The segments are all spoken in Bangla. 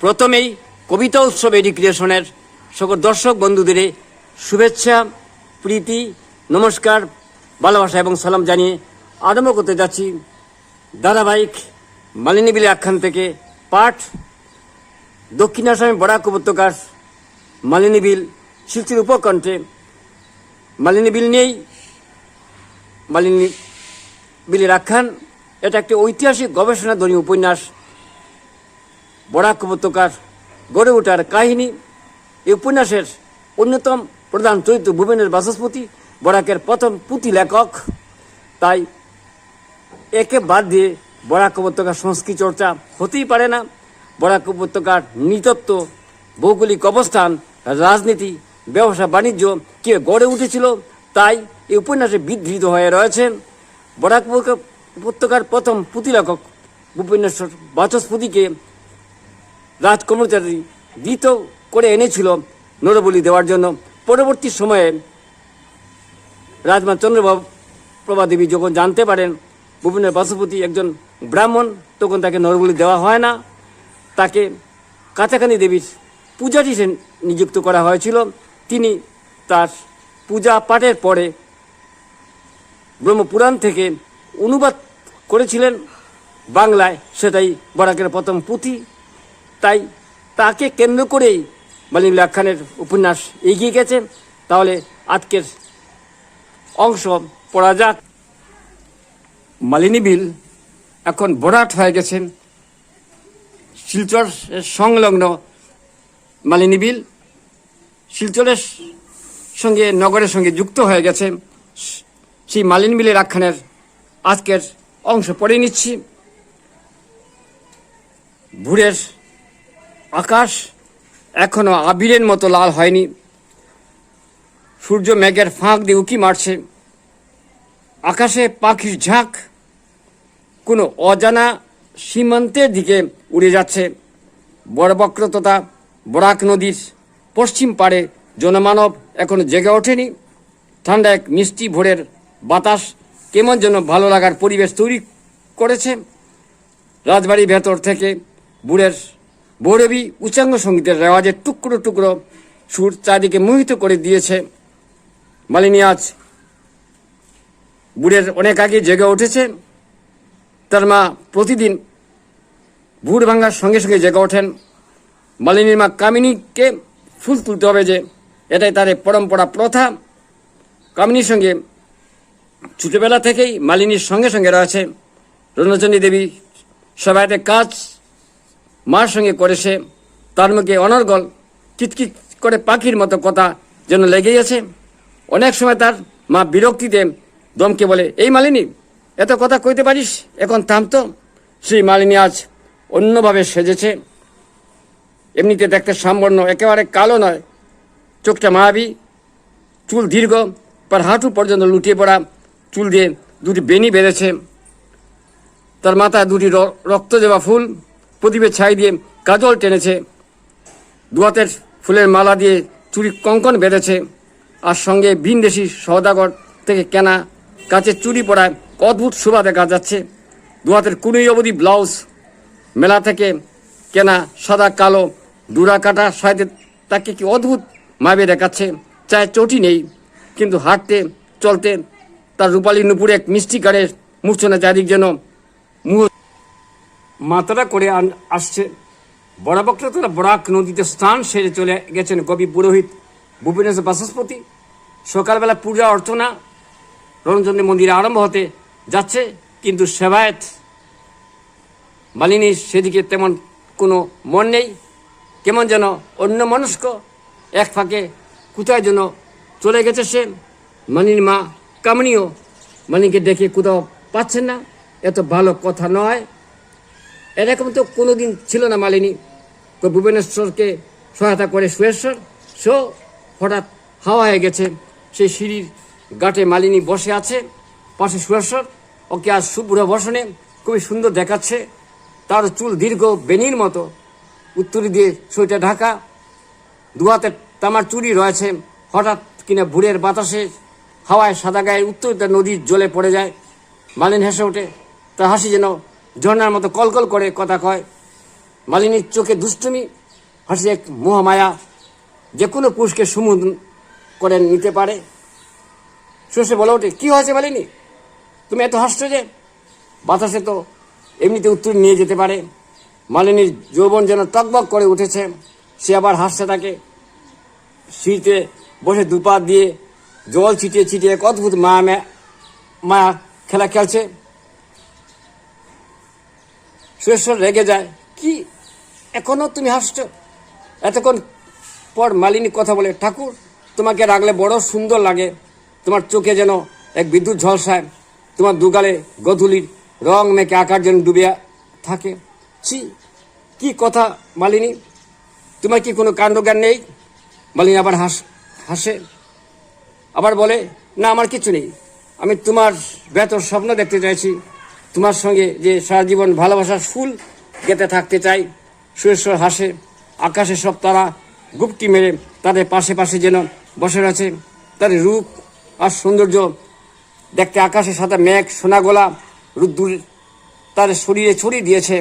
প্রথমেই কবিতা উৎসব এডুকেশনের সকল দর্শক বন্ধুদের শুভেচ্ছা, প্রীতি, নমস্কার, ভালোবাসা এবং সালাম জানিয়ে আরম্ভ করতে যাচ্ছি ধারাবাহিক মালিনীবিলি আখ্যান থেকে পাঠ দক্ষিণ আসামে বরাক উপত্যকার মালিনী বিল শিলচির উপকণ্ঠে। মালিনী বিল নিয়েই মালিনী বিলের আখ্যান। এটা একটি ঐতিহাসিক গবেষণাধর্মী উপন্যাস। বরাক উপত্যকার গড়ে ওঠার কাহিনী। এই উপন্যাসের অন্যতম প্রধান চরিত্র ভুবনের বাচস্পতি বরাকের প্রথম পুঁথি লেখক। তাই একে বাদ দিয়ে বরাক উপত্যকার সংস্কৃতি চর্চা হতেই পারে না। বরাক উপত্যকার নৃতত্ব ভৌগোলিক অবস্থান, রাজনীতি, ব্যবসা, বাণিজ্য কে গড়ে উঠেছিল, তাই এই উপন্যাসে বিধৃত হয়ে রয়েছে। বরাক উপত্যকার প্রথম পুঁথিলেখক ভূপেন্দ্র বাচস্পতিকে রাজকর্মচারী দিত করে এনেছিল নরবলি দেওয়ার জন্য। পরবর্তী সময়ে রাজমা চন্দ্রবাবু প্রভা দেবী যখন জানতে পারেন ভূপেন্দ্র বাসুপতি একজন ব্রাহ্মণ, তখন তাকে নরবলি দেওয়া হয় না। তাকে কাছাকানি দেবীর পূজারী সে নিযুক্ত করা হয়েছিল। তিনি তার পূজা পাঠের পরে ব্রহ্মপুরাণ থেকে অনুবাদ করেছিলেন। বাংলায় সেটাই বরাকের প্রথম পুঁথি। তাই তাকে কেন্দ্র করেই মালিনী আখ্যানের উপন্যাস এগিয়ে গেছে। তাহলে আজকের অংশ পড়া যাক। মালিনী বিল এখন বরাট হয়ে গেছেন শিলচর সংলগ্ন মালিনী বিল শিলচরের সঙ্গে নগরের সঙ্গে যুক্ত হয়ে গেছে। সেই মালিনী বিলের আখ্যানের আজকের অংশ পড়ে নিচ্ছি। ভোরের আকাশ এখনও আবিরের মতো লাল হয়নি। সূর্য মেঘের ফাঁক দিয়ে উকি মারছে। আকাশে পাখির ঝাঁক কোনো অজানা সীমান্তের দিকে উড়ে যাচ্ছে। বড়বক্র তথা বরাক নদীর পশ্চিম পাড়ে জনমানব এখনও জেগে ওঠেনি। ঠান্ডা এক মিষ্টি ভোরের বাতাস কেমন যেন ভালো লাগার পরিবেশ তৈরি করেছে। রাজবাড়ির ভেতর থেকে বুড়ের বৌরবী উচ্চাঙ্গ সঙ্গীতের রেওয়াজের টুকরো টুকরো সুর চারিদিকে মোহিত করে দিয়েছে। মালিনী আজ বুড়ের অনেক আগে জেগে উঠেছে। তার মা প্রতিদিন ভুড় ভাঙার সঙ্গে সঙ্গে জেগে ওঠেন। মালিনীর মা কামিনীকে ফুল তুলতে হবে যে এটাই তার পরম্পরা প্রথা। কামিনীর সঙ্গে ছোটবেলা থেকেই মালিনীর সঙ্গে সঙ্গে রয়েছে। রণচন্ডী দেবী সবাইতে কাজ মার সঙ্গে করেছে তার মুখে অনর্গল, কিতকিত করে পাখির মতো কথা যেন লেগেই আছে। অনেক সময় তার মা বিরক্তিতে দমকে বলে, এই মালিনী, এত কথা কইতে পারিস? এখন থামতো সেই মালিনী আজ অন্যভাবে সেজেছে। এমনিতে দেখতে সামবর্ণ, একেবারে কালো নয়। চোখটা মায়াবী, চুল দীর্ঘ, পার হাঁটু পর্যন্ত লুটিয়ে পড়া চুল দিয়ে দুটি বেনি বেড়েছে তার মাথায় দুটি রক্ত দেওয়া ফুল প্রদীপের ছাই দিয়ে কাজল টেনেছে। দুহাতের ফুলের মালা দিয়ে চুরি কঙ্কন বেঁধেছে। আর সঙ্গে ভিনদেশি সওদাগর থেকে কেনা কাছে চুরি পড়ায় অদ্ভুত শোভা দেখা যাচ্ছে দুহাতের কুড়ি অবধি ব্লাউজ মেলা থেকে কেনা সাদা, কালো ডুরা কাটা সাইডে তাকে কি অদ্ভুত মাবে দেখাচ্ছে? চায় চটি নেই, কিন্তু হাঁটতে, চলতে তার রূপালী নুপুরে এক মিষ্টি কারের মূর্ছনা চারিদিক যেন মাতারা করে আসছে। বড়াবক্রা তারা বরাক নদীতে স্থান সেরে চলে গেছেন কবি পুরোহিত ভূপেন্দ্র বাচস্পতি সকালবেলা পূজা অর্চনা রণচন্দ্র মন্দিরে আরম্ভ হতে যাচ্ছে, কিন্তু সেবায়ত মালিনীর সেদিকে তেমন কোনো মন নেই। কেমন যেন অন্য মনস্ক এক ফাঁকে কোথায় যেন চলে গেছে সে। মালিনীর মা কামনীয়, মালিনীকে দেখে কোথাও পাচ্ছেন না। এত ভালো কথা নয়। এরকম তো কোনোদিন ছিল না মালিনী। তো ভুবনেশ্বরকে সহায়তা করে সুয়েশ্বর সো হঠাৎ হাওয়া হয়ে গেছে। সেই সিঁড়ির গাটে মালিনী বসে আছে, পাশে সুয়েশ্বর ওকে আজ শুভ্র বসনে খুবই সুন্দর দেখাচ্ছে। তার চুল দীর্ঘ বেনির মতো। উত্তরি দিয়ে সোয়েটার ঢাকা। দুহাতে তামার চুরি রয়েছে। হঠাৎ কিনা ভোরের বাতাসে হাওয়ায় সাদা গায়ে উত্তরিতা নদীর জলে পড়ে যায়। মালিন হেসে ওঠে। তার হাসি যেন ঝর্ণার মতো কলকল করে কথা কয়। মালিনীর চোখে দুষ্টুমি, হাসি এক মোহমায়া। যে কোনো পুরুষকে সুমুদ করে নিতে পারে। শুষে বলে ওঠে, কি হয়েছে মালিনী? তুমি এত হাসছো যে? বাতাসে তো এমনিতে উত্তর নিয়ে যেতে পারে। মালিনীর যৌবন যেন টকবক করে উঠেছে। সে আবার হাসতে থাকে শীতে বসে দুপা দিয়ে জল ছিটিয়ে ছিটিয়ে এক অদ্ভুত মায়া মায়া খেলা খেলছে। সুরেশ্বর রেগে যায়, কি? এখনও তুমি হাসছো? এতক্ষণ পর মালিনী কথা বলে, ঠাকুর, তোমাকে রাখলে বড় সুন্দর লাগে। তোমার চোখে যেন এক বিদ্যুৎ ঝলসায়। তোমার দুগালে গধুলির রং মেখে আকার যেন ডুবিয়া থাকে। ছি, কি কথা মালিনী? তোমার কি কোনো কাণ্ডজ্ঞান নেই? মালিনী আবার হাস, হাসে, আবার বলে, না, আমার কিছু নেই। আমি তোমার বেতর স্বপ্ন দেখতে চাইছি। তোমার সঙ্গে যে সারা জীবন ভালোবাসার ফুল গেতে থাকতে চাই, সুরেশ্বর হাসে, আকাশে সব তারা গুপটি মেরে তাদের পাশে পাশে যেন বসে রয়েছে। তাদের রূপ আর সৌন্দর্য দেখতে আকাশে সাদা মেঘ, সোনা গোলা, রুদ্দুর তার শরীরে ছড়িয়ে দিয়েছে।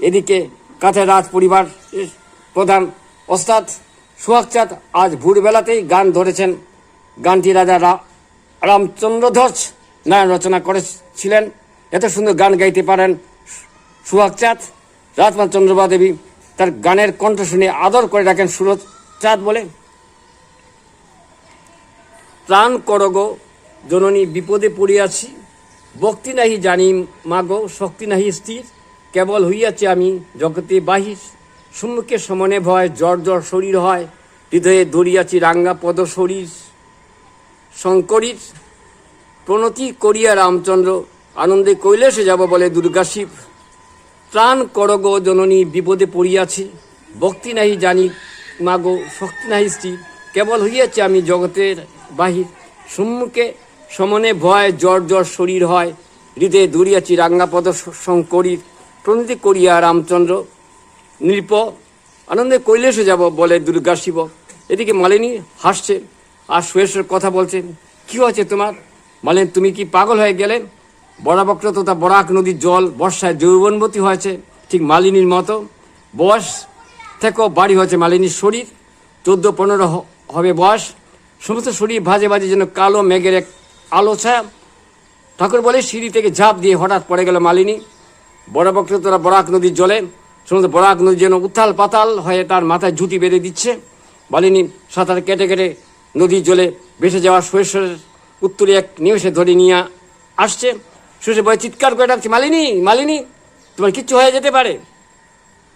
এদিকে কাঁথে রাজ পরিবার প্রধান ওস্তাদ সুহাগচাঁদ আজ ভোরবেলাতেই গান ধরেছেন। গানটি রাজা রামচন্দ্র ধ্বজ নারায়ণ রচনা করেছিলেন। এত সুন্দর গান গাইতে পারেন সুহাগচাঁদ রাজমাল চন্দ্রবা দেবী। তার গানের কণ্ঠ শুনে আদর করে রাখেন সুরজ চাঁদ বলে। প্রাণ করগো জননী বিপদে পড়িয়াছি ভক্তি নাহি জানি মাগো, শক্তি নাহি স্থির। কেবল হইয়াছে আমি জগতে বাহির। সম্মুখে সমনে ভয়, জ্বর জ্বর শরীর হয়। হৃদয়ে দড়িয়াছি রাঙ্গা পদ শরীর। শঙ্করীর প্রণতি করিয়া রামচন্দ্র আনন্দে কৈলাসে যাব বলে দুর্গা শিব। প্রাণ করগ জননী, বিপদে পড়িয়াছি। ভক্তি নাহি জানি, মাগো শক্তি নাহি স্ত্রী। কেবল হইয়াছে আমি জগতের বাহির। সম্মুখে সমনে ভয়, জ্বর জ্বর শরীর হয়। হৃদয়ে দূরিয়াছি রাঙ্গাপদ শঙ্করীর। প্রণতি করিয়া রামচন্দ্র। নৃপ, আনন্দে কৈলাসে যাব বলে দুর্গা শিব। এদিকে মালিনী হাসছে আর সুয়েশ্বর কথা বলছে, কি হয়েছে তোমার? মালিনী, তুমি কি পাগল হয়ে গেলে? বরাবক্র তথা বরাক নদীর জল বর্ষায় যৌবনবতী হয়েছে, ঠিক মালিনীর মতো। বয়স থেকেও বাড়ি হয়েছে মালিনীর শরীর। চোদ্দ পনেরো হবে বয়স। সমস্ত শরীর ভাজে ভাজে যেন কালো মেঘের এক আলো ছায়া। ঠাকুর বলে, সিঁড়ি থেকে ঝাঁপ দিয়ে হঠাৎ পড়ে গেল মালিনী। বড়বক্র তোরা বরাক নদীর জলে সমস্ত বরাক নদী যেন উত্তাল পাতাল হয়ে তার মাথায় ঝুঁটি বেঁধে দিচ্ছে। মালিনী সাঁতার কেটে কেটে নদীর জলে ভেসে যাওয়া শৈশবের উত্তরে এক নিমেষে ধরে নিয়ে আসছে। শেষে বয় চিৎকার করে ডাকছে, মালিনী মালিনী, তোমার কিচ্ছু হয়ে যেতে পারে।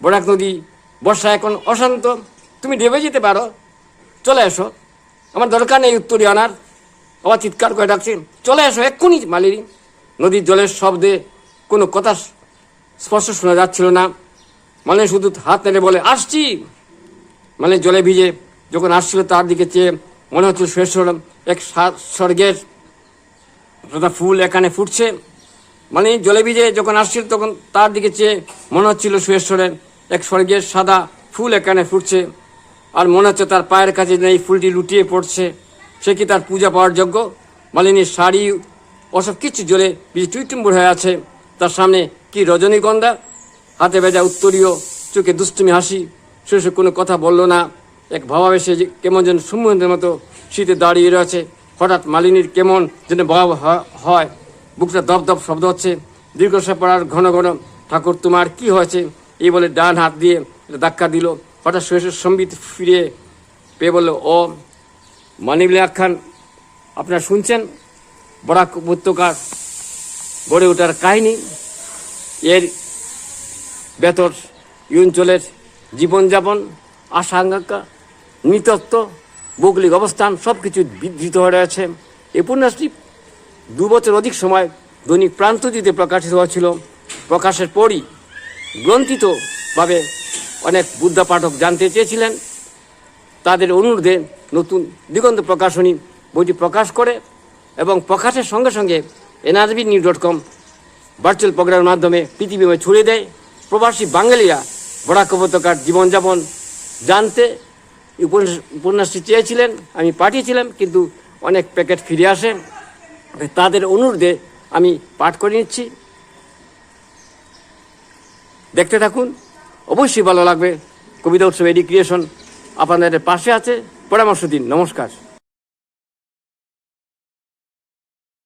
বরাক নদী, বর্ষা এখন অশান্ত, তুমি ডেবে যেতে পারো। চলে এসো, আমার দরকার নেই উত্তরে আনার। আবার চিৎকার করে ডাকছে, চলে এসো এক্ষুনি, মালিনী। নদীর জলের শব্দে কোনো কথা স্পষ্ট শোনা যাচ্ছিল না। মানে শুধু হাত নেড়ে বলে, আসছি। মানে জলে ভিজে যখন আসছিল তার দিকে চেয়ে মনে হচ্ছে সুরেশ্বর এক স্বর্গের ফুল এখানে ফুটছে। মানে জলে ভিজে যখন আসছিল, তখন তার দিকে চেয়ে মনে হচ্ছিল সুরেশ্বরের এক স্বর্গের সাদা ফুল এখানে ফুটছে। আর মনে হচ্ছে তার পায়ের কাছে নেই ফুলটি লুটিয়ে পড়ছে। সে কি তার পূজা পাওয়ার যোগ্য? মালিনীর শাড়ি ওসব কিছু জলে ভিজে টুইটুম্বুর হয়ে আছে। তার সামনে কি রজনীগন্ধা? হাতে ভেজা উত্তরীয়, চোখে দুষ্টুমি হাসি। শেষে কোনো কথা বলল না। এক ভাবাবেশে কেমন যেন সুমন্দের মতো শীতে দাঁড়িয়ে রয়েছে। হঠাৎ মালিনীর কেমন যেন ভাব হয়। বুকটা দপ দপ শব্দ হচ্ছে। দীর্ঘশ্বাস পড়ার ঘন ঘন, ঠাকুর, তোমার কি হয়েছে? এই বলে ডান হাত দিয়ে ধাক্কা দিল। হঠাৎ শেষের সম্বিত ফিরে পেয়ে বলল, ও মানিবলে আখ্যান আপনারা শুনছেন? বরাক উপত্যকার গড়ে ওঠার কাহিনী। এর বেতর এই অঞ্চলের জীবনযাপন আশা আকাঙ্ক্ষা নৃতত্ব ভৌগোলিক অবস্থান সব কিছু বিধৃত হয়ে রয়েছে। এই উপন্যাসটি দু বছর অধিক সময় দৈনিক প্রান্তজিতে প্রকাশিত হয়েছিল। প্রকাশের পরই গ্রন্থিতভাবে অনেক বুদ্ধ পাঠক জানতে চেয়েছিলেন। তাদের অনুরোধে নতুন দিগন্ত প্রকাশনী বইটি প্রকাশ করে এবং প্রকাশের সঙ্গে সঙ্গে NRB new dot com virtual প্রোগ্রামের মাধ্যমে পৃথিবীময় ছড়িয়ে দেয়। প্রবাসী বাঙালিরা বরাক উপত্যকার জীবনযাপন জানতে উপন্যাস উপন্যাসটি চেয়েছিলেন, আমি পাঠিয়েছিলাম, কিন্তু অনেক প্যাকেট ফিরে আসে। তাদের অনুরোধে আমি পাঠ করে নিচ্ছি। দেখতে থাকুন, অবশ্যই ভালো লাগবে। কবিতা উৎসব এডি ক্রিয়েশন আপনাদের পাশে আছে। পরামর্শ দিন, নমস্কার।